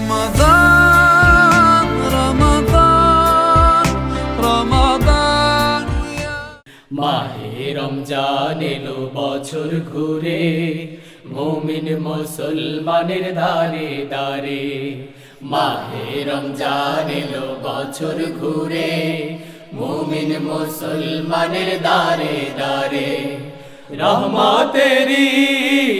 رمضان رمضان رمضان يا মাহে রমজান এলো বছর ঘুরে মুমিন মুসলমানের দারে দারে মাহে রমজান এলো বছর ঘুরে মুমিন মুসলমানের দারে দারে রহমতেরি বাণী নিয়ে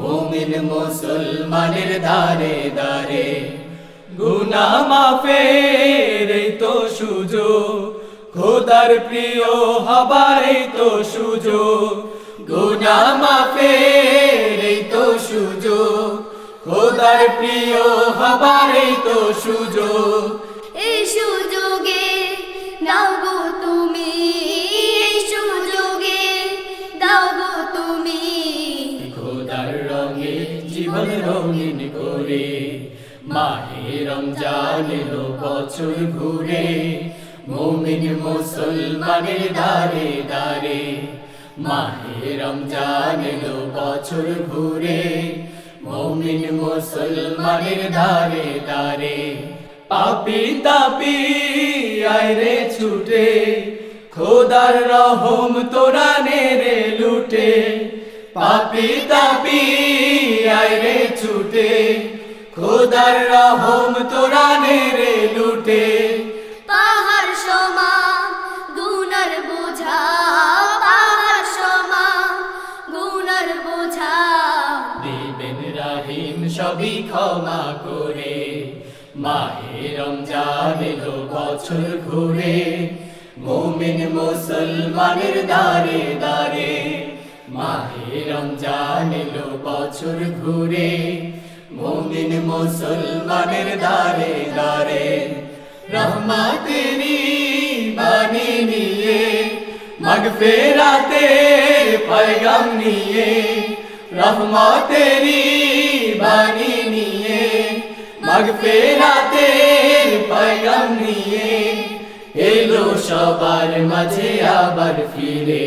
মুমিন মুসলমানের দারে দারে গুনা মাফের তো সুযোগ। খোদার প্রিয় হবার তো সুযোগ। গুনা মাফের তো সুযোগ। খোদার প্রিয় হবার তো সুযোগ। এই সুযোগে জীবন রঙিন করে, মাহে রমজান এলো বছর ঘুরে, মুমিন মুসলমানের দারে দারে মাহে রমজান এলো বছর ঘুরে, মুমিন মুসলমানের দারে দারে পাপি তাপি আইরে ছুটে, খোদার রহম তোরা নেরে লুটে। পাপি তাপি আইরে ছুটে। খোদার রহম তোরা নেরে লুটে। পাহাড় সমান গুনার বোঝা পাহাড় সমান গুনার বোঝা। দিবেন রাহিম সবই ক্ষমা করে। মাহে রমজান এলো বছর ঘুরে। মুমিন মুসলমানের দারে দারে মাহে রমজান এলো বছর ঘুরে, মুমিন মুসলমানের দারে দারে রহমাতেরি বাণী নিয়ে মাগফেরাতের পয়গাম নিয়ে রহমতেরি বাণী নিয়ে মাগফেরাতের পয়গাম নিয়ে, এলো সবার মাঝে আবার ফিরে।